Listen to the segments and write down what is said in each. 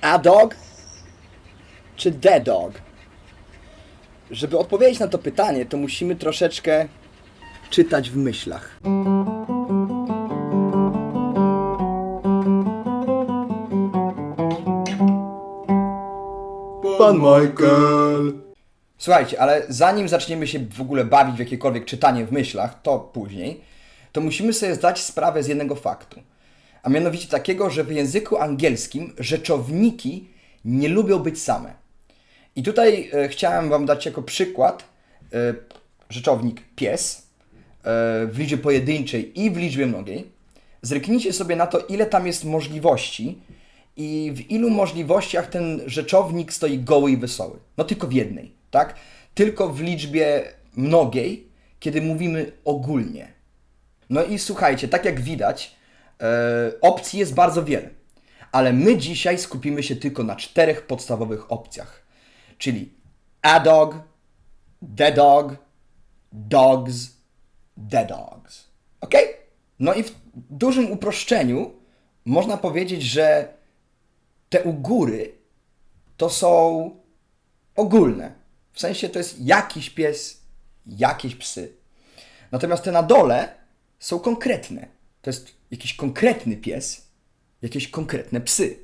A dog czy the dog? Żeby odpowiedzieć na to pytanie, to musimy troszeczkę czytać w myślach. Pan Michael. Słuchajcie, ale zanim zaczniemy się w ogóle bawić w jakiekolwiek czytanie w myślach, to później, to musimy sobie zdać sprawę z jednego faktu. A mianowicie takiego, że w języku angielskim rzeczowniki nie lubią być same. I tutaj e, chciałem Wam dać jako przykład e, rzeczownik pies e, w liczbie pojedynczej i w liczbie mnogiej. Zryknijcie sobie na to, ile tam jest możliwości i w ilu możliwościach ten rzeczownik stoi goły i wesoły. No tylko w jednej, tak? Tylko w liczbie mnogiej, kiedy mówimy ogólnie. No i słuchajcie, tak jak widać, opcji jest bardzo wiele. Ale my dzisiaj skupimy się tylko na czterech podstawowych opcjach. Czyli a dog, the dog, dogs, the dogs. Ok? No i w dużym uproszczeniu można powiedzieć, że te u góry to są ogólne. W sensie to jest jakiś pies, jakieś psy. Natomiast te na dole są konkretne. To jest jakiś konkretny pies, jakieś konkretne psy.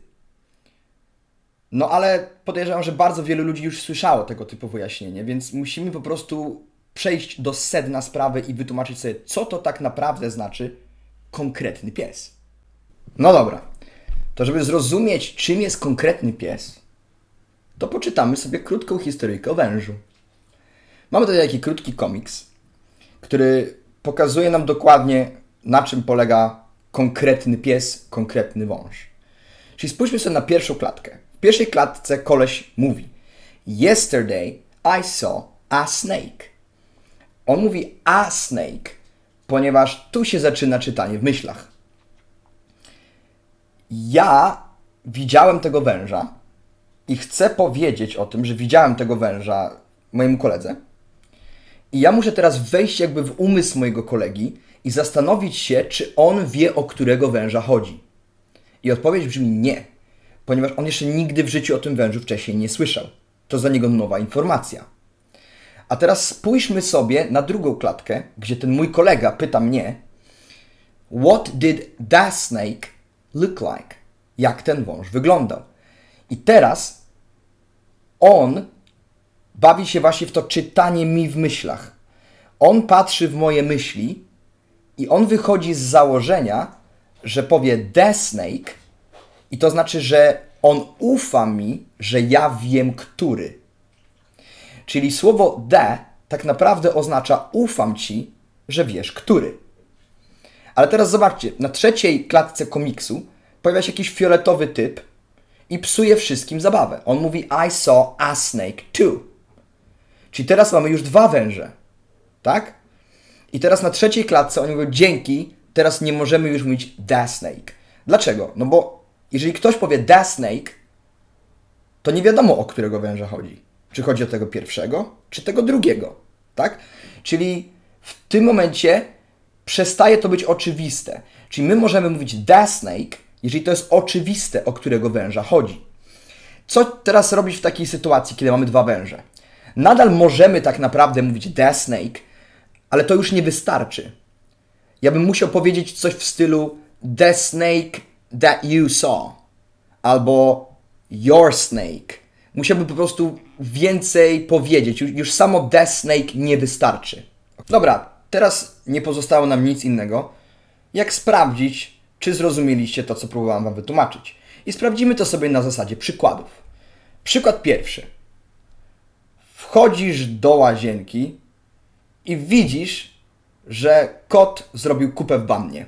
No ale podejrzewam, że bardzo wielu ludzi już słyszało tego typu wyjaśnienie, więc musimy po prostu przejść do sedna sprawy i wytłumaczyć sobie, co to tak naprawdę znaczy konkretny pies. No dobra, to żeby zrozumieć, czym jest konkretny pies, to poczytamy sobie krótką historyjkę o wężu. Mamy tutaj taki krótki komiks, który pokazuje nam dokładnie, na czym polega konkretny pies, konkretny wąż. Czyli spójrzmy sobie na pierwszą klatkę. W pierwszej klatce koleś mówi Yesterday I saw a snake. On mówi a snake, ponieważ tu się zaczyna czytanie w myślach. Ja widziałem tego węża i chcę powiedzieć o tym, że widziałem tego węża mojemu koledze. I ja muszę teraz wejść jakby w umysł mojego kolegi i zastanowić się, czy on wie, o którego węża chodzi. I odpowiedź brzmi nie, ponieważ on jeszcze nigdy w życiu o tym wężu wcześniej nie słyszał. To za niego nowa informacja. A teraz spójrzmy sobie na drugą klatkę, gdzie ten mój kolega pyta mnie, What did that snake look like? Jak ten wąż wyglądał? I teraz on bawi się właśnie w to czytanie mi w myślach. On patrzy w moje myśli i on wychodzi z założenia, że powie the snake i to znaczy, że on ufa mi, że ja wiem, który. Czyli słowo the tak naprawdę oznacza ufam ci, że wiesz, który. Ale teraz zobaczcie, na trzeciej klatce komiksu pojawia się jakiś fioletowy typ i psuje wszystkim zabawę. On mówi I saw a snake too. Czyli teraz mamy już dwa węże. Tak? I teraz na trzeciej klatce oni mówią dzięki, teraz nie możemy już mówić the snake. Dlaczego? No bo jeżeli ktoś powie the snake, to nie wiadomo o którego węża chodzi. Czy chodzi o tego pierwszego, czy tego drugiego. Tak? Czyli w tym momencie przestaje to być oczywiste. Czyli my możemy mówić the snake, jeżeli to jest oczywiste, o którego węża chodzi. Co teraz robić w takiej sytuacji, kiedy mamy dwa węże? Nadal możemy tak naprawdę mówić the snake, ale to już nie wystarczy. Ja bym musiał powiedzieć coś w stylu the snake that you saw albo your snake. Musiałbym po prostu więcej powiedzieć. Już, już samo the snake nie wystarczy. Dobra, teraz nie pozostało nam nic innego, jak sprawdzić, czy zrozumieliście to, co próbowałem Wam wytłumaczyć. I sprawdzimy to sobie na zasadzie przykładów. Przykład pierwszy. Wchodzisz do łazienki i widzisz, że kot zrobił kupę w wannie.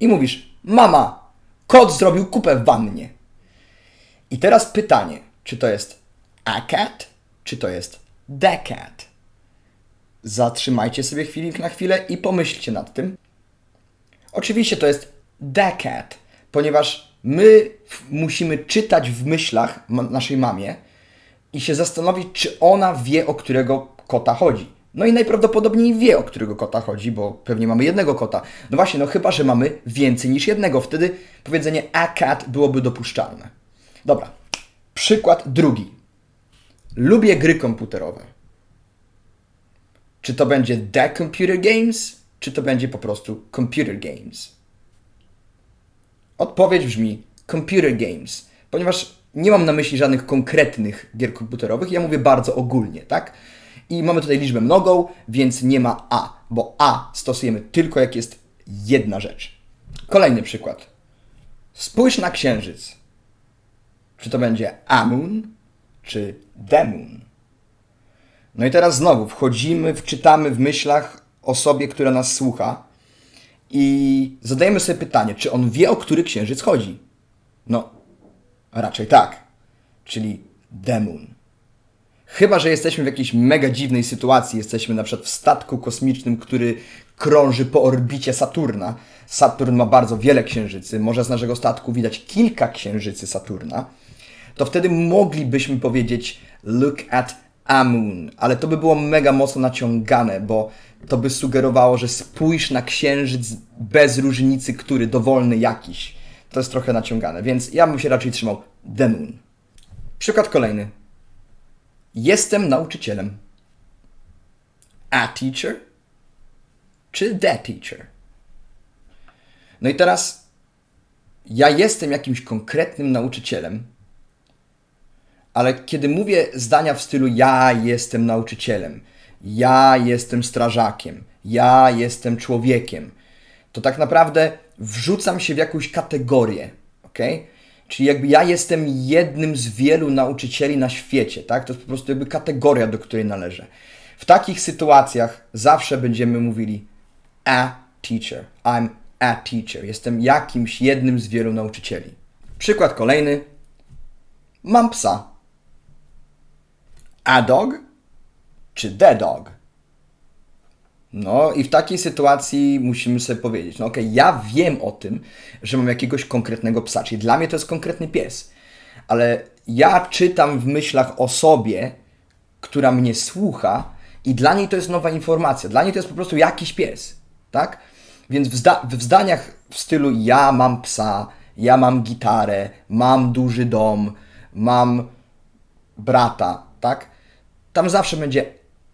I mówisz: Mama, kot zrobił kupę w wannie. I teraz pytanie, czy to jest a cat, czy to jest the cat? Zatrzymajcie sobie chwilę na chwilę i pomyślcie nad tym. Oczywiście to jest the cat, ponieważ my musimy czytać w myślach naszej mamie i się zastanowić, czy ona wie, o którego kota chodzi. No i najprawdopodobniej wie, o którego kota chodzi, bo pewnie mamy jednego kota. No właśnie, no chyba, że mamy więcej niż jednego. Wtedy powiedzenie a cat byłoby dopuszczalne. Dobra, Przykład drugi. Lubię gry komputerowe. Czy to będzie The Computer Games, czy to będzie po prostu Computer Games? Odpowiedź brzmi Computer Games, ponieważ nie mam na myśli żadnych konkretnych gier komputerowych, ja mówię bardzo ogólnie, tak? I mamy tutaj liczbę mnogą, więc nie ma A, bo A stosujemy tylko jak jest jedna rzecz. Kolejny przykład. Spójrz na księżyc. Czy to będzie a moon, czy moon? No i teraz znowu wchodzimy, wczytamy w myślach osobie, która nas słucha i zadajemy sobie pytanie, czy on wie, o który księżyc chodzi? No, raczej tak. Czyli the moon. Chyba, że jesteśmy w jakiejś mega dziwnej sytuacji, jesteśmy na przykład w statku kosmicznym, który krąży po orbicie Saturna. Saturn ma bardzo wiele księżycy, może z naszego statku widać kilka księżycy Saturna. To wtedy moglibyśmy powiedzieć look at a moon, ale to by było mega mocno naciągane, bo to by sugerowało, że spójrz na księżyc bez różnicy, który dowolny jakiś. To jest trochę naciągane, więc ja bym się raczej trzymał the moon. Przykład kolejny. Jestem nauczycielem. A teacher czy the teacher? No i teraz ja jestem jakimś konkretnym nauczycielem, ale kiedy mówię zdania w stylu ja jestem nauczycielem, ja jestem strażakiem, ja jestem człowiekiem, to tak naprawdę wrzucam się w jakąś kategorię, ok? Czyli jakby ja jestem jednym z wielu nauczycieli na świecie, tak? To jest po prostu jakby kategoria, do której należę. W takich sytuacjach zawsze będziemy mówili a teacher. I'm a teacher. Jestem jakimś jednym z wielu nauczycieli. Przykład kolejny. Mam psa. A dog czy the dog? No i w takiej sytuacji musimy sobie powiedzieć, no okej, ja wiem o tym, że mam jakiegoś konkretnego psa, czyli dla mnie to jest konkretny pies, ale ja czytam w myślach osobie, która mnie słucha i dla niej to jest nowa informacja, dla niej to jest po prostu jakiś pies, tak? Więc w, zda- w zdaniach w stylu ja mam psa, ja mam gitarę, mam duży dom, mam brata, tak? Tam zawsze będzie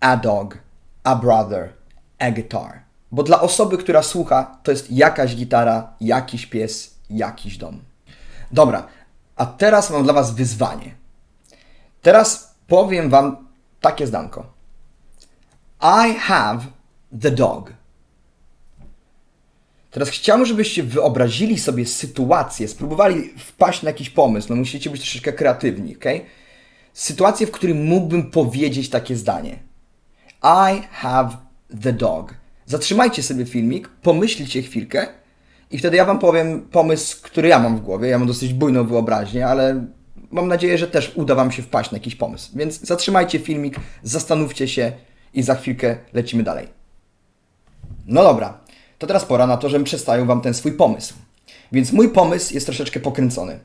a dog, a brother, a guitar. Bo dla osoby, która słucha, to jest jakaś gitara, jakiś pies, jakiś dom. Dobra, a teraz mam dla Was wyzwanie. Teraz powiem Wam takie zdanko. I have the dog. Teraz chciałbym, żebyście wyobrazili sobie sytuację, spróbowali wpaść na jakiś pomysł. No musicie być troszeczkę kreatywni, ok? Sytuację, w której mógłbym powiedzieć takie zdanie. I have the dog. Zatrzymajcie sobie filmik, pomyślcie chwilkę i wtedy ja Wam powiem pomysł, który ja mam w głowie. Ja mam dosyć bujną wyobraźnię, ale mam nadzieję, że też uda Wam się wpaść na jakiś pomysł. Więc zatrzymajcie filmik, zastanówcie się i za chwilkę lecimy dalej. No dobra, to teraz pora na to, żebym przedstawił Wam ten swój pomysł. Więc mój pomysł jest troszeczkę pokręcony.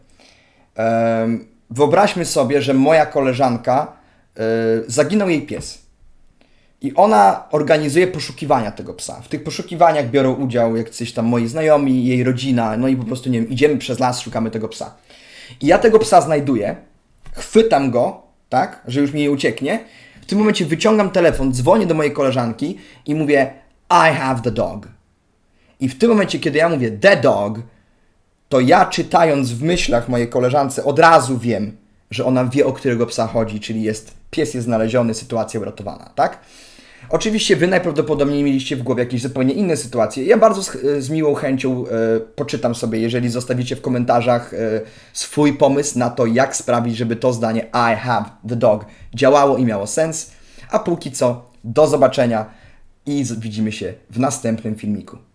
Wyobraźmy sobie, że moja koleżanka e, zaginął jej pies. I ona organizuje poszukiwania tego psa. W tych poszukiwaniach biorą udział jacyś tam moi znajomi, jej rodzina, no i po prostu, nie wiem, idziemy przez las, szukamy tego psa. I ja tego psa znajduję, chwytam go, tak, że już mi nie ucieknie. W tym momencie wyciągam telefon, dzwonię do mojej koleżanki i mówię I have the dog. I w tym momencie, kiedy ja mówię the dog, to ja czytając w myślach mojej koleżance od razu wiem, że ona wie, o którego psa chodzi, czyli jest pies jest znaleziony, sytuacja uratowana, tak? Oczywiście wy najprawdopodobniej mieliście w głowie jakieś zupełnie inne sytuacje. Ja bardzo z, z miłą chęcią e, poczytam sobie, jeżeli zostawicie w komentarzach e, swój pomysł na to, jak sprawić, żeby to zdanie I have the dog działało i miało sens. A póki co, do zobaczenia i widzimy się w następnym filmiku.